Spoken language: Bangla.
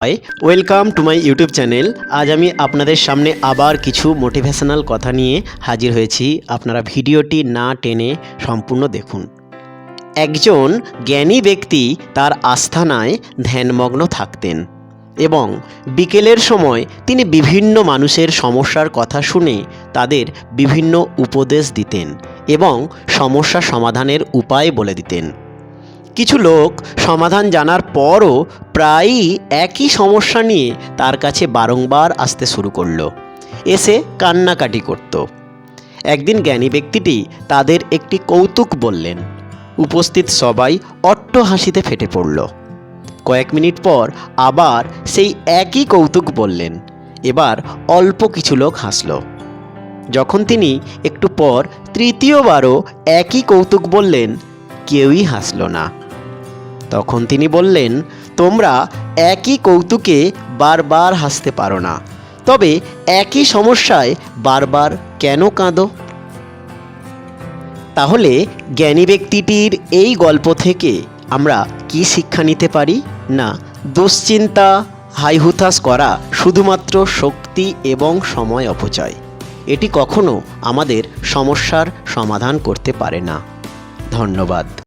Hi welcome to my YouTube channel আজ আমি আপনাদের সামনে আবার কিছু মোটিভেশনাল কথা নিয়ে হাজির হয়েছি। আপনারা ভিডিওটি না টেনে সম্পূর্ণ দেখুন। একজন জ্ঞানী ব্যক্তি তার আস্থানায় ধ্যানমগ্ন থাকতেন এবং বিকেলের সময় তিনি বিভিন্ন মানুষের সমস্যার কথা শুনে তাদের বিভিন্ন উপদেশ দিতেন এবং সমস্যা সমাধানের উপায় বলে দিতেন। কিছু লোক সমাধান জানার পরও প্রায়ই একই সমস্যা নিয়ে তার কাছে বারংবার আসতে শুরু করল। এসে কান্নাকাটি করত। একদিন জ্ঞানী ব্যক্তিটি তাদের একটি কৌতুক বললেন। উপস্থিত সবাই অট্ট হাসিতে ফেটে পড়ল। কয়েক মিনিট পর আবার সেই একই কৌতুক বললেন। এবার অল্প কিছু লোক হাসল। যখন তিনি একটু পর তৃতীয়বারও একই কৌতুক বললেন কেউই হাসল না। তখন তিনি বললেন, তোমরা একই কৌতুকে বারবার হাসতে পারো না। তবে একই সমস্যায় বারবার কেন কাঁদো? তাহলে জ্ঞানী ব্যক্তিটির এই গল্প থেকে আমরা কি শিক্ষা নিতে পারি? না, দুশ্চিন্তা, হাইহুতাশ করা শুধুমাত্র শক্তি এবং সময় অপচয়। এটি কখনো আমাদের সমস্যার সমাধান করতে পারে না। ধন্যবাদ।